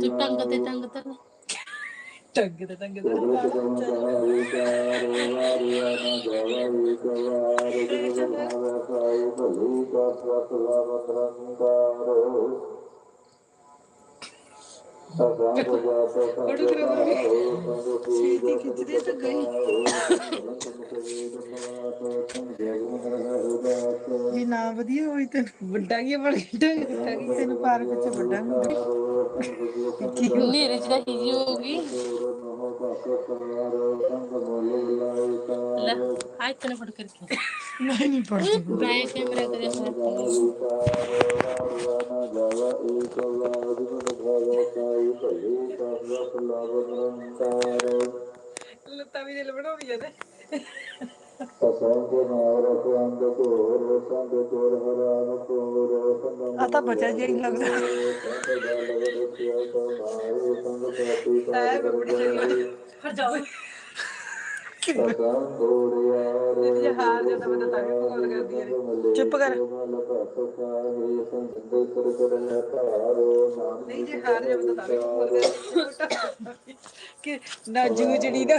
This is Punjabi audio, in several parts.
ਤੂੰ ਟੰਗ ਤੇ ਟੰਗ ਤੇ Tangga tangga tangga ਤੇ ਪ੍ਰਗਟ ਕਰਮ ਕਾ ਵਿਚਾਰ ਵਾਰਿਆ ਨਾ ਜਾਵਾ ਵਿਚਾਰ ਜਗ ਭਾਵ ਸਾਈ ਭਲੀ ਕਾ ਸਤ ਲਾਭ ਨਿਰੰਕਾਰ ਸਦਾ ਬਜਾ ਸਦਾ ਬੜੀ ਸੀਟੀ ਖਿੱਚਦੇ ਤਾਂ ਗਈ ਜੇ ਨਾ ਵਧੀਆ ਹੋਈ ਤੇ ਵੱਡਾ ਕੀ ਬਣ ਗਿਆ ਤੈਨੂੰ ਪਾਰਕ ਚ ਵੱਡਾ ਹਨੇਰੇ ਚ ਤਾਂ ਹੀਜੀ ਹੋ ਗਈ ਲੈ ਹਾਈ ਤਨੇ ਫੜ ਕਰਕੇ ਨਹੀਂ ਨਹੀਂ ਪੜ ਮੈਂ ਕੈਮਰਾ ਕਰੇ ਹੋਇਆ ਲੱਤਾਂ ਵੀ ਦਿਲ ਬਣਾਉਂਦੀਆਂ ਨੇ ਆ ਤਾਂ। ਬਚਾ ਜਿਹਾ ਹੀ ਲੱਗਦਾ। ਐ ਬੜੀ ਹਟ ਜਾਓ। ਚੁੱਪ ਕਰ। ਨਹੀਂ ਜੇ ਹਾਰ ਜਾ ਬੰਦਾ ਤਾਂ ਵੀ ਕੋਲ ਕਰਦੀ ਕਿ ਨਾ ਜੂਜੜੀ ਨਾ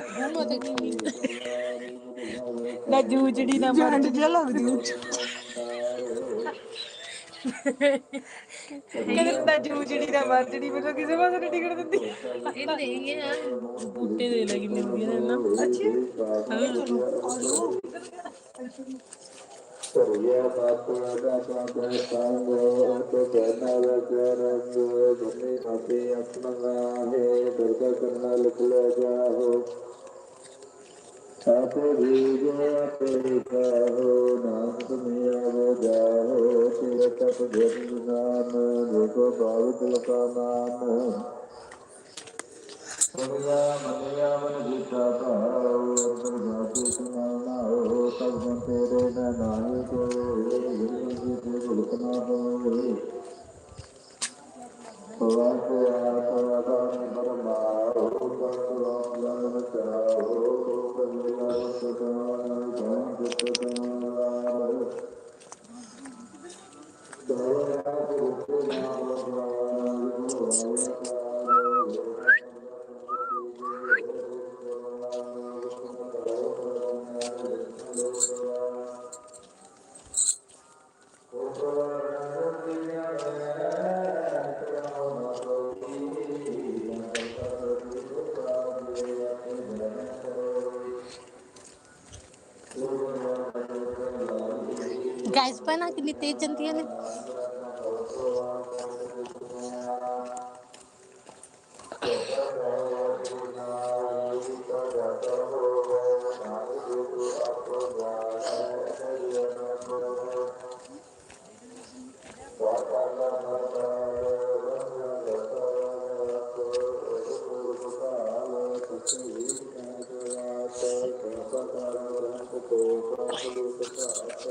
ਨਾ ਜੂਜੜੀ ਨਾ ਮਰ ਜਾ ਲੱਗਦੀ ਕਹਿੰਦੇ ਨਾ ਜੂਜੜੀ ਨਾ ਮਰ ਜੜੀ ਮੈਨੂੰ ਕਿਸੇ ਪਾਸੇ ਨਹੀਂ ਟਿਕਣ ਦਿੰਦੀ ਇਹ ਨਹੀਂ ਹੈ ਬੂਟੇ ਦੇ ਲੱਗੀ ਨੇ ਵਧੀਆ ਨੇ ਨਾ ਸਰਿਆ ਬਾਤ ਦਾ ਸੰਗ ਸੰਗ ਤੇ ਕਹਿਣਾ ਵਚਰੰਗ ਬੰਨੇ ਆਪੇ ਆਪਣਾ ਹੈ ਦਰਗਾ ਆਪੇ ਵੀ ਨਾਮ ਤੁਮੇ ਆਵੋ ਜਾਓ ਤੇਰੇ ਤਪ ਜਨ ਨਾਮ ਦੇਖੋ ਬਾਬੂ ਤਿਲਕਾ ਨਾਮ ਸੁਣਿਆ ਮੰਨਿਆ ਮਨ ਜੀਤਾ ਭਾਉ ਅੰਦਰ ਜਾਤੀ ਸੁਨਾਣਾ ਹੋ ਤਬ ਜਨ ਤੇਰੇ ਨਾ ਨਾਹੀ ਕੋ ਗੁਰੂ ਜੀ ਤੇ ਭੁਲਕ ਨਾ ਹੋਏ ਵਾਕੇ ਆਤਾ ਦਾਨ गैस पण ना कितनी तेज जनती है Thank.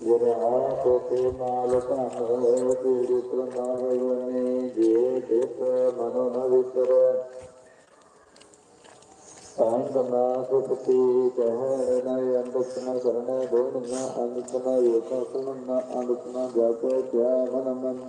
ਜਿਹੜਾ ਆਪ ਤੇ ਨਾਲ ਧਨ ਤੇਰੇ ਪ੍ਰਮਾਣੇ ਜੇ ਦੇਖ ਮਨੋ ਨ ਵਿਸਰੈ ਸੰਗ ਨਾ ਸੁਖਤੀ ਕਹਿਣ ਨ ਅੰਦਕ ਨ ਕਰਨੇ ਦੋਨ ਨ ਅੰਦਕ ਨ ਯੋਗਾ ਸੁਣ ਨ ਅੰਦਕ ਨ ਜਾਪੇ ਕਿਆ ਮਨ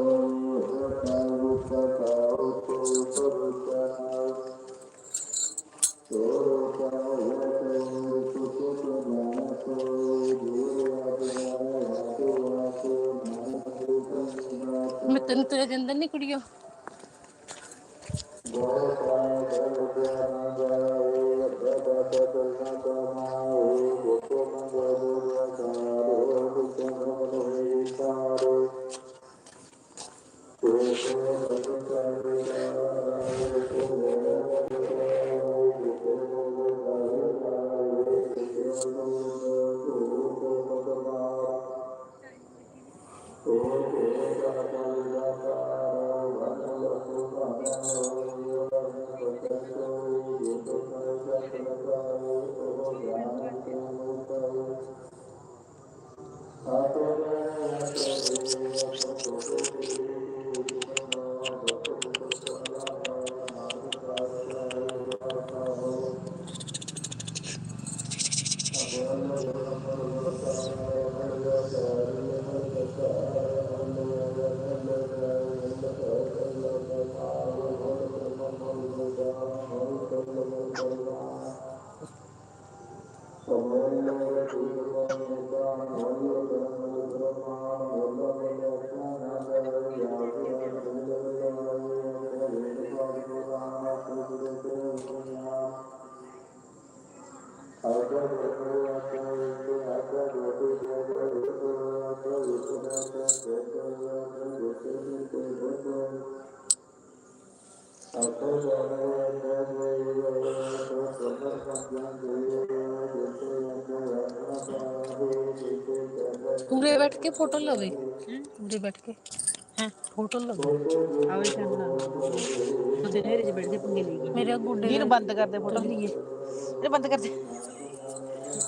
ਤੈਨੂੰ ਤੁਰੇ ਜਾਂਦਾ ਨਹੀਂ ਕੁੜੀਓ। Oh. पूरे बैठ के फ़ोटो लगे? पूरे बैठ के? हैं? फ़ोटो लगे? आवे चंदा तो देर रे बैठ के पंगे लेगी मेरा गुड बंद कर दे फ़ोटो। तो लिए ये बंद कर दे।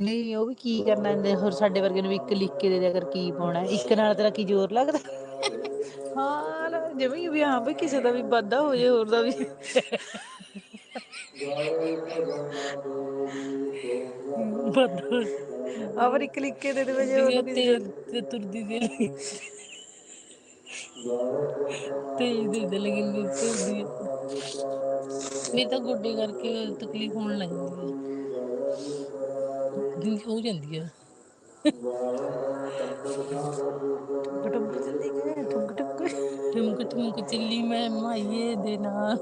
ਨਹੀਂ ਉਹ ਵੀ ਕੀ ਕਰਨਾ ਹੁੰਦੇ ਹੋਰ ਸਾਡੇ ਵਰਗੇ ਨੂੰ ਵੀ ਇੱਕ ਲਿਖ ਕੇ ਦੇ ਦਿਆ ਕਰ ਕੀ ਪਾਉਣਾ। ਇੱਕ ਨਾਲ ਤੇਰਾ ਕੀ ਜ਼ੋਰ ਲੱਗਦਾ? ਹਾਂ ਜਿਵੇਂ ਵੀ ਹਾਂ ਵੀ ਕਿਸੇ ਦਾ ਵੀ ਵਾਧਾ ਹੋ ਜੇ ਹੋਰ ਦਾ ਵੀ। ਬਦਲ ਆ ਪਰ ਇੱਕ ਲਿਖ ਕੇ ਦੇ ਦੇਵੇ ਜੇ ਹੋਰ ਤੇ ਤੁਰਦੀ ਦੇ ਲਈ ਤੇ ਦੇ ਦੇ ਨਹੀਂ ਤੁਰਦੀ ਮੈਂ ਤਾਂ ਗੋਡੇ ਕਰਕੇ ਤਕਲੀਫ ਹੋਣ ਲੱਗ ਜਾਂਦੀ ਹੈ ਹੋ ਜਾਂਦੀ ਹੈ ਟੁੱਕ ਜਲਦੀ ਗਏ ਟੁੱਕ ਟੁੱਕ ਠੁਮਕ ਠੁਮਕ ਚੱਲੀ ਮੈਂ ਮਾਈਏ ਦੇ ਨਾਲ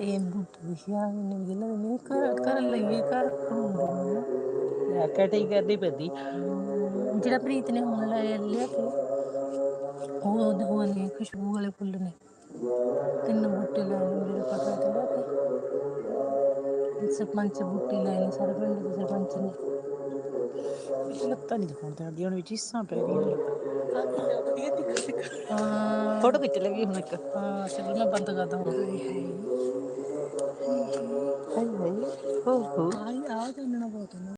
ਇਹ ਬੁੱਢੀਆਂ ਨੇ ਗਿਲਾ ਨੇ ਕਰ ਕਰ ਲਈਏ ਕਰ ਹੁੰਦੀ ਆ ਕਟਈ ਕਰਦੀ ਪੈਂਦੀ ਜਿਹੜਾ ਪ੍ਰੀਤ ਨੇ ਹੁਣ ਲੈ ਲਿਆ ਕਿ ਉਹ ਉਹ ਨੇ ਖੁਸ਼ਬੂ ਵਾਲੇ ਫੁੱਲ ਨੇ ਤਿੰਨ ਬੂਟੇ ਲਾਏ ਨੇ ਮੇਰੇ ਪਤਾ ਤੇ ਲਿਆ ਕੇ ਸਰਪੰਚ ਬੂਟੇ ਲਾਏ ਨੇ ਸਾਰੇ ਪਿੰਡ ਦੇ ਸਰਪੰਚ ਨੇ ਲੱਤਾਂ ਨਹੀਂ ਦਿਖਾਉਂਦੇ ਅੱਗੇ ਹੁਣ ਵਿੱਚ ਹਿੱਸਾਂ ਪੈ ਰਹੀਆਂ ਫੋਟੋ ਖਿੱਚ ਲਗੀ ਹੁਣ ਇੱਕ ਹਾਂ ਚਲੋ ਮੈਂ ਬੰਦ ਕਰਦਾ ਹੁਣ ਹਾਈ ਹਾਈ ਹੋ ਹੋ ਆਈ ਆ ਜਾਣਨਾ ਬਹੁਤ